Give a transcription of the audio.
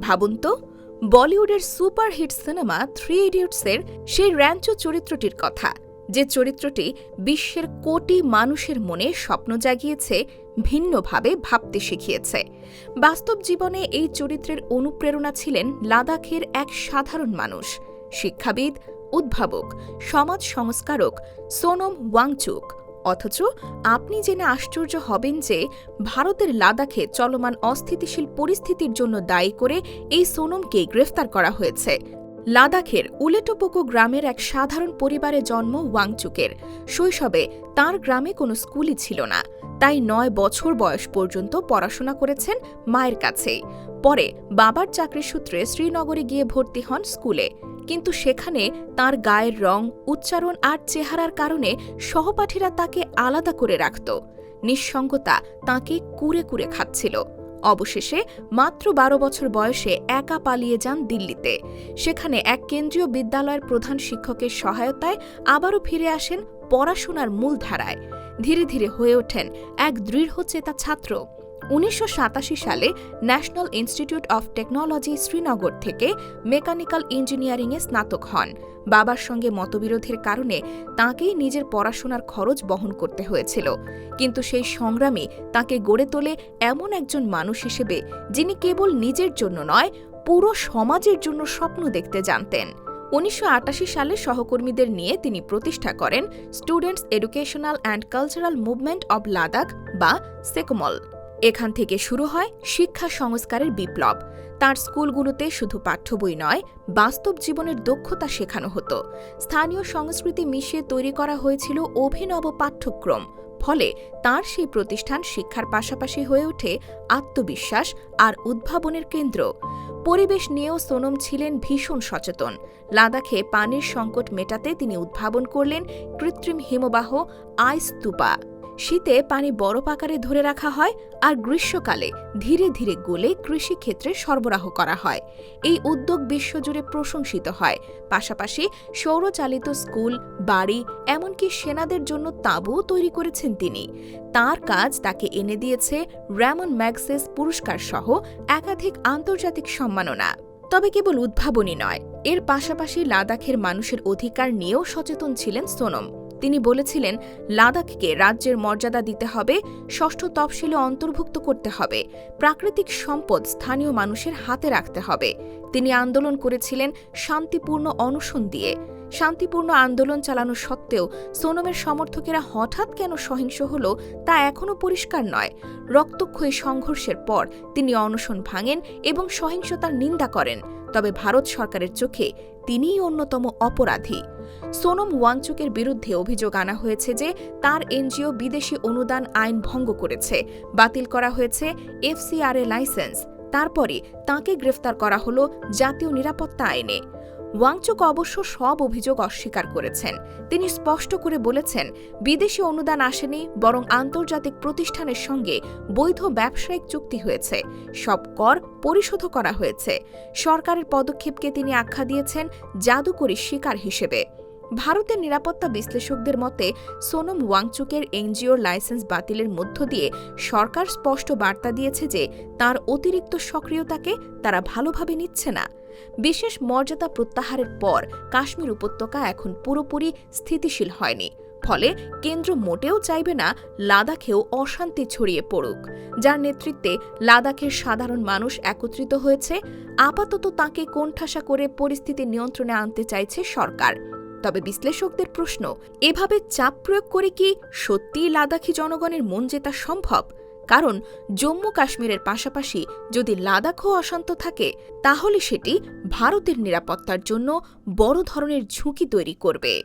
ভাবুন তো, বলিউডের সুপারহিট সিনেমা থ্রি ইডিয়টসের সেই র্যাঞ্চো চরিত্রটির কথা, যে চরিত্রটি বিশ্বের কোটি মানুষের মনে স্বপ্ন জাগিয়েছে, ভিন্নভাবে ভাবতে শিখিয়েছে। বাস্তব জীবনে এই চরিত্রের অনুপ্রেরণা ছিলেন লাদাখের এক সাধারণ মানুষ, শিক্ষাবিদ, উদ্ভাবক, সমাজ সংস্কারক সোনম ওয়াংচুক। অথচ আপনি জেনে আশ্চর্য হবেন যে ভারতের লাদাখে চলমান অস্থিতিশীল পরিস্থিতির জন্য দায়ী করে এই সোনমকে গ্রেফতার করা হয়েছে। লাদাখের উলেটোপোকো গ্রামের এক সাধারণ পরিবারে জন্ম ওয়াংচুকের। শৈশবে তার গ্রামে কোনো স্কুলই ছিল না। তাই নয় বছর বয়স পর্যন্ত পড়াশোনা করেছেন মায়ের কাছেই। পরে বাবার চাকরি সূত্রে শ্রীনগরে গিয়ে ভর্তি হন স্কুলে। কিন্তু সেখানে তার গায়ের রং, উচ্চারণ আর চেহারার কারণে সহপাঠীরা তাকে আলাদা করে রাখত। নিঃসঙ্গতা তাকে কুরে কুরে খাচ্ছিল। অবশেষে মাত্র বারো বছর বয়সে একা পালিয়ে যান দিল্লিতে। সেখানে এক কেন্দ্রীয় বিদ্যালয়ের প্রধান শিক্ষকের সহায়তায় আবারও ফিরে আসেন পড়াশোনার মূলধারায়। ধীরে ধীরে হয়ে ওঠেন এক দৃঢ় চেতা ছাত্র। উনিশশো সাতাশি সালে National Institute of Technology Srinagar থেকে মেকানিক্যাল ইঞ্জিনিয়ারিংয়ে স্নাতক হন। বাবার সঙ্গে মতবিরোধের কারণে তাঁকেই নিজের পড়াশোনার খরচ বহন করতে হয়েছিল। কিন্তু সেই সংগ্রামে তাকে গড়ে তোলে এমন একজন মানুষ হিসেবে যিনি কেবল নিজের জন্য নয়, পুরো সমাজের জন্য স্বপ্ন দেখতে জানতেন। উনিশশো আটাশি সালে সহকর্মীদের নিয়ে তিনি প্রতিষ্ঠা করেন Students' Educational and Cultural Movement of Ladakh বা সেকমল। এখান থেকে শুরু হয় শিক্ষা সংস্কারের বিপ্লব। তার স্কুলগুলোতে শুধু পাঠ্য বই নয়, বাস্তব জীবনের দক্ষতা শেখানো হতো। স্থানীয় সংস্কৃতি মিশিয়ে তৈরি করা হয়েছিল অভিনব পাঠ্যক্রম। ফলে তার সেই প্রতিষ্ঠান শিক্ষার পাশাপাশি হয়ে ওঠে আত্মবিশ্বাস আর উদ্ভাবনের কেন্দ্র। পরিবেশ নিয়েও সোনম ছিলেন ভীষণ সচেতন। লাদাখে পানির সংকট মেটাতে তিনি উদ্ভাবন করলেন কৃত্রিম হিমবাহ আইস তুপা। শীতে পানি বরফ আকারে ধরে রাখা হয় আর গ্রীষ্মকালে ধীরে ধীরে গলে কৃষিক্ষেত্রে সরবরাহ করা হয়। এই উদ্যোগ বিশ্বজুড়ে প্রশংসিত হয়। পাশাপাশি সৌরচালিত স্কুল, বাড়ি, এমনকি সেনাদের জন্য তাঁবুও তৈরি করেছেন তিনি। তার কাজ তাকে এনে দিয়েছে র্যামন ম্যাগসেস পুরস্কার সহ একাধিক আন্তর্জাতিক সম্মাননা। তবে কেবল উদ্ভাবনী নয়, এর পাশাপাশি লাদাখের মানুষের অধিকার নিয়েও সচেতন ছিলেন সোনম। তিনি বলেছিলেন, লাদাখকে রাজ্যের মর্যাদা দিতে হবে, ষষ্ঠ তফসিলে অন্তর্ভুক্ত করতে হবে, প্রাকৃতিক সম্পদ স্থানীয় মানুষের হাতে রাখতে হবে। তিনি আন্দোলন করেছিলেন শান্তিপূর্ণ অনশন দিয়ে। শান্তিপূর্ণ আন্দোলন চালানো সত্ত্বেও সোনমের সমর্থকেরা হঠাৎ কেন সহিংস হল তা এখনও পরিষ্কার নয়। রক্তক্ষয়ী সংঘর্ষের পর তিনি অনশন ভাঙেন এবং সহিংসতার নিন্দা করেন। তবে ভারত সরকারের চোখে তিনিই অন্যতম অপরাধী। সোনম ওয়াংচুকের বিরুদ্ধে অভিযোগ আনা হয়েছে যে তার এনজিও বিদেশি অনুদান আইন ভঙ্গ করেছে। বাতিল করা হয়েছে এফসিআরএ লাইসেন্স। তারপরে তাকে গ্রেফতার করা হল জাতীয় নিরাপত্তা আইনে। ওয়াংচুক অবশ্য সব অভিযোগ অস্বীকার করেছেন। তিনি স্পষ্ট করে বলেছেন, বিদেশি অনুদান আসেনি, বরং আন্তর্জাতিক প্রতিষ্ঠানের সঙ্গে বৈধ ব্যবসায়িক চুক্তি হয়েছে। সব কর পরিশোধ করা হয়েছে। সরকারের পদক্ষেপকে তিনি আখ্যা দিয়েছেন জাদুকরী শিকার হিসেবে। ভারতের নিরাপত্তা বিশ্লেষকদের মতে, সোনম ওয়াংচুকের এনজিওর লাইসেন্স বাতিলের মধ্য দিয়ে সরকার স্পষ্ট বার্তা দিয়েছে যে, তার অতিরিক্ত সক্রিয়তাকে তারা ভালোভাবে নিচ্ছে না। বিশেষ মর্যাদা প্রত্যাহারের পর কাশ্মীর উপত্যকা এখন পুরোপুরি স্থিতিশীল হয়নি। ফলে কেন্দ্র মোটেও চাইবে না লাদাখেও অশান্তি ছড়িয়ে পড়ুক। যার নেতৃত্বে লাদাখের সাধারণ মানুষ একত্রিত হয়েছে। আপাতত তাকে কোণঠাসা করে পরিস্থিতি নিয়ন্ত্রণে আনতে চাইছে সরকার। তবে বিশ্লেষকদের প্রশ্ন, এভাবে চাপ প্রয়োগ করে কি সত্যিই লাদাখি জনগণের মন জেতা সম্ভব? কারণ জম্মু কাশ্মীরের পাশাপাশি যদি লাদাখও অশান্ত থাকে, তাহলে সেটি ভারতের নিরাপত্তার জন্য বড় ধরনের ঝুঁকি তৈরি করবে।